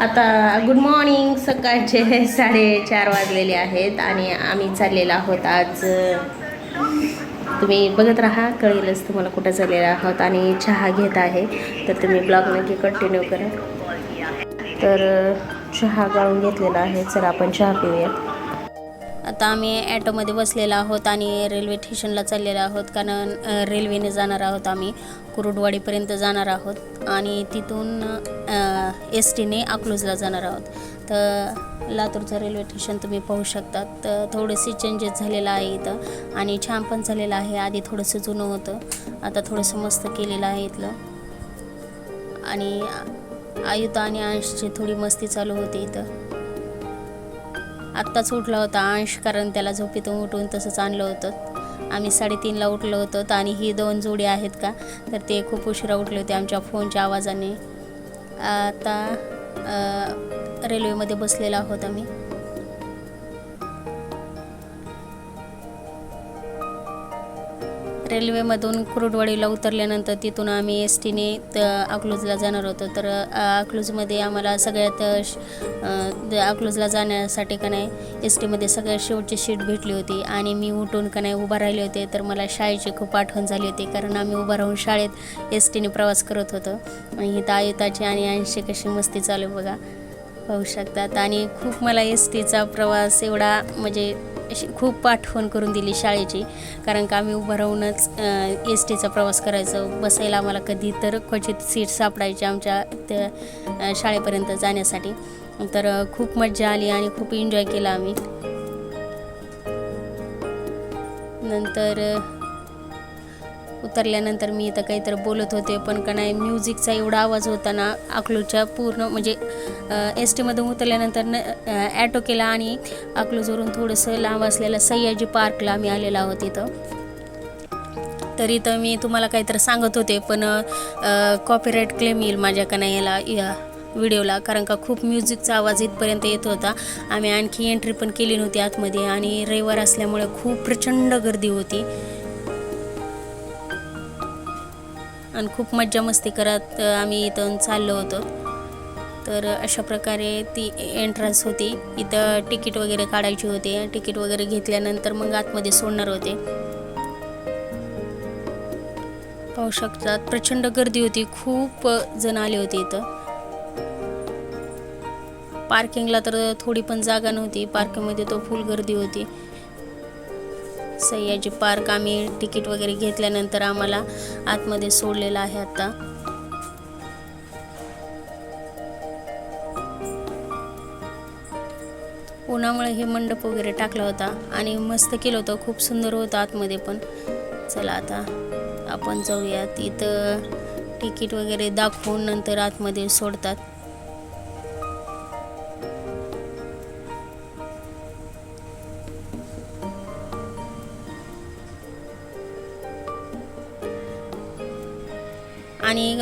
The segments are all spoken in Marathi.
आता गुड मॉर्निंग सकाळचे साडेचार वाजलेले आहेत आणि आम्ही चाललेलो आहोत आज तुम्ही बघत राहा कळेलच तुम्हाला कुठं चाललेलो आहोत आणि चहा घेत आहे. तर तुम्ही ब्लॉग नक्की कंटिन्यू करा. तर चहा गाळून घेतलेला आहे. चला आपण चहा पिऊयात. आता आम्ही ॲटोमध्ये बसलेलो आहोत आणि रेल्वे स्टेशनला चाललेलो आहोत कारण रेल्वेने जाणार आहोत आम्ही. कुरुडवाडीपर्यंत जाणार आहोत आणि तिथून एस टीने अकलूजला जाणार आहोत. तर लातूरचं रेल्वे स्टेशन तुम्ही पाहू शकता. तर थोडेसे चेंजेस झालेलं आहे इथं आणि छान पण झालेलं आहे. आधी थोडंसं जुनं होतं. आता थोडंसं मस्त केलेलं आहे इथलं. आणि आयुता आणि अंशची थोडी मस्ती चालू होती इथं. आत्ताच उठला होता. अंश कारण त्याला झोपेतून उठून तसंच आणलं होतं. आम्ही साडेतीनला उठलो होतो. आणि ही दोन जोडी आहेत का? तर ते खूप उशिरा उठले होते आमच्या फोनच्या आवाजाने. आता रेल्वेमध्ये बसलेला आहोत आम्ही. रेल्वेमधून कुरुडवाडीला उतरल्यानंतर तिथून आम्ही एस टीने त अकलूजला जाणार होतो. तर अकलूजमध्ये आम्हाला सगळ्यात श- अकलूजला जाण्यासाठी का नाही एस टीमध्ये सगळ्यात शेवटची सीट भेटली होती. आणि मी उठून का नाही उभा राहिले होते. तर मला शाळेची खूप आठवण झाली होती. कारण आम्ही उभा राहून शाळेत एस टीने प्रवास करत होतो. आणि इथं आणि ऐंशी कशी मस्ती चालू बघा. पाहू शकतात. आणि खूप मला एस टीचा प्रवास एवढा म्हणजे खूप आठवण करून दिली शाळेची. कारण का आम्ही उभं राहूनच एस टीचा प्रवास करायचो. बसायला आम्हाला कधी तर क्वचित सीट सापडायची आमच्या त्या शाळेपर्यंत जाण्यासाठी. तर खूप मज्जा आली आणि खूप एन्जॉय केला आम्ही. नंतर उतरल्यानंतर मी इथं काहीतरी बोलत होते पण का नाही म्युझिकचा एवढा आवाज होता ना अकलूजच्या पूर्ण म्हणजे एस टीमधून उतरल्यानंतर न ॲटो केला आणि अकलूजवरून थोडंसं लांब असलेलं सह्याजी पार्कला आम्ही आलेलो आहोत इथं. तर इथं मी तुम्हाला काहीतरी सांगत होते पण कॉपीराईट क्लेम येईल माझ्याकडनं याला या व्हिडिओला कारण का खूप म्युझिकचा आवाज इथपर्यंत येत होता. आम्ही आणखी एंट्री पण केली नव्हती आतमध्ये आणि रविवार असल्यामुळे खूप प्रचंड गर्दी होती. आणि खूप मज्जा मस्ती करत आम्ही इथून चाललो होतो. तर अशा प्रकारे ती एंट्रन्स होती. इथं तिकीट वगैरे काढायची होती. तिकीट वगैरे घेतल्यानंतर मग आतमध्ये सोडणार होते. पाहू शकतात प्रचंड गर्दी होती. खूप जण आले होते इथं. पार्किंगला तर थोडी पण जागा नव्हती. पार्किंगमध्ये तो फुल गर्दी होती. सह्याजी पार्क. आम्ही तिकीट वगैरे घेतल्यानंतर आम्हाला आतमध्ये सोडलेलं आहे आता. उन्हामुळे हे मंडप वगैरे टाकला होता आणि मस्त केलं होतं. खूप सुंदर होतं आतमध्ये पण. चला आता आपण जाऊयात. इथं तिकीट वगैरे दाखवून नंतर आतमध्ये सोडतात. आणि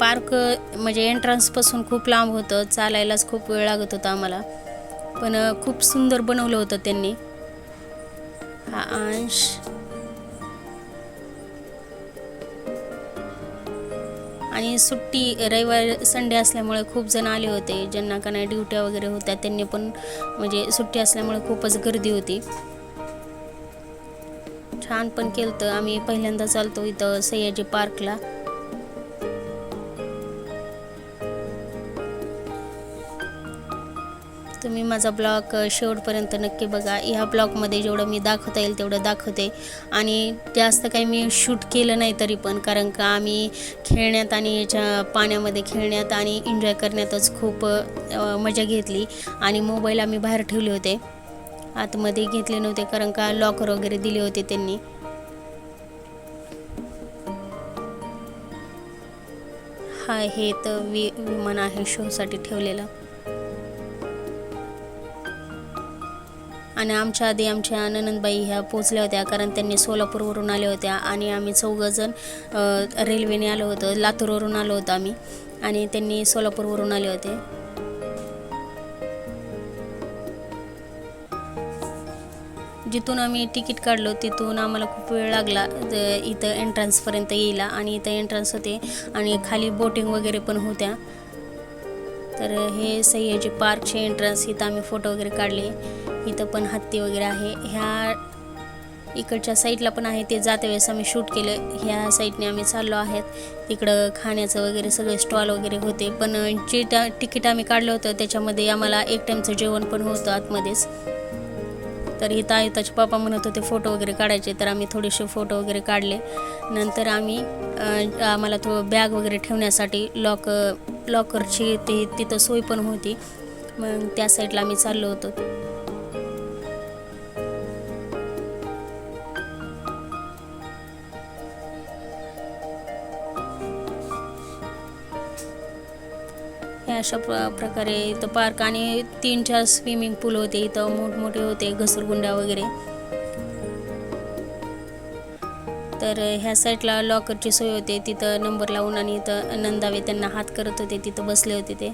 पार्क म्हणजे एंट्रन्सपासून खूप लांब होतं. चालायलाच खूप वेळ लागत होता आम्हाला. पण खूप सुंदर बनवलं होतं त्यांनी. हा अंश. आणि सुट्टी रविवार संडे असल्यामुळे खूप जण आले होते. ज्यांना का नाही ड्युट्या वगैरे होत्या त्यांनी पण म्हणजे सुट्टी असल्यामुळे खूपच गर्दी होती. छान पण केलं तर आम्ही पहिल्यांदा चालतो इथं सह्याजी पार्कला. तुम्ही माझा ब्लॉग शेवटपर्यंत नक्की बघा. ह्या ब्लॉगमध्ये जेवढं मी दाखवता येईल तेवढं दाखवते. आणि जास्त काही मी शूट केलं नाही तरी पण कारण का आम्ही खेळण्यात आणि याच्या पाण्यामध्ये खेळण्यात आणि एन्जॉय करण्यातच खूप मजा घेतली. आणि मोबाईल आम्ही बाहेर ठेवले होते. आतमध्ये घेतले नव्हते कारण का लॉकर वगैरे दिले होते त्यांनी. हा हे तर वि विमान आहे शोसाठी ठेवलेलं. आणि आमच्या आधी आमच्या ननंदबाई ह्या पोचल्या होत्या कारण त्यांनी सोलापूरवरून आल्या होत्या आणि आम्ही चौघंजण रेल्वेने आलो होतो लातूरवरून आलो होतो आम्ही आणि त्यांनी सोलापूरवरून आले होते. जिथून आम्ही तिकीट काढलो तिथून आम्हाला खूप वेळ लागला इथं एंट्रन्सपर्यंत येईला आणि इथं एंट्रन्स होते आणि खाली बोटिंग वगैरे पण होत्या. तर हे सह्याजी पार्कचे एंट्रन्स इथं आम्ही फोटो वगैरे काढले. इथं पण हत्ती वगैरे आहे. ह्या इकडच्या साईडला पण आहे ते जाते वेळेस आम्ही शूट केलं. ह्या साईडने आम्ही चाललो आहेत. तिकडं खाण्याचं वगैरे सगळे स्टॉल वगैरे होते. पण जे त्या तिकीट आम्ही काढलं होतं त्याच्यामध्ये आम्हाला एक टाईमचं जेवण पण होतं आतमध्येच. तर इथं आयुताचे पप्पा म्हणत होते फोटो वगैरे काढायचे. तर आम्ही थोडेसे फोटो वगैरे काढले. नंतर आम्ही आम्हाला तो बॅग वगैरे ठेवण्यासाठी लॉक लॉकरची ती तिथं सोय पण होती. मग त्या साईडला आम्ही चाललो होतो. अशा प्र प्रकारे इथं पार्क आणि तीन चार स्विमिंग पूल होते. इथं मोठमोठे होते घसरगुंड्या वगैरे. तर ह्या साईडला लॉकरची सोय होते. तिथं नंबर लावून आणि इथं नंदावे त्यांना हात करत होते. तिथं बसले होते ते.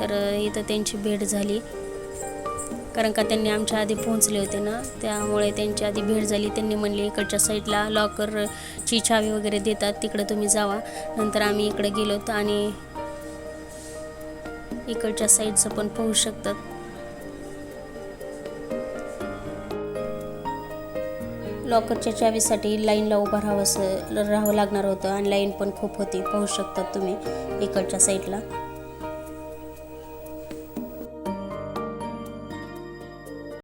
तर इथं त्यांची भेट झाली. कारण का त्यांनी आमच्या आधी पोहोचले होते ना त्यामुळे त्यांच्या आधी भेट झाली. त्यांनी म्हणले इकडच्या साईडला लॉकरची चावी वगैरे देतात तिकडं तुम्ही जावा. नंतर आम्ही इकडे गेलो आणि इकडच्या साईडचं पण पोहू शकतात. लॉकरच्या चावीसाठी लाईनला उभं राहावंसं राहावं लागणार होतं आणि लाईन पण खूप होती पाहू शकतात तुम्ही इकडच्या साईडला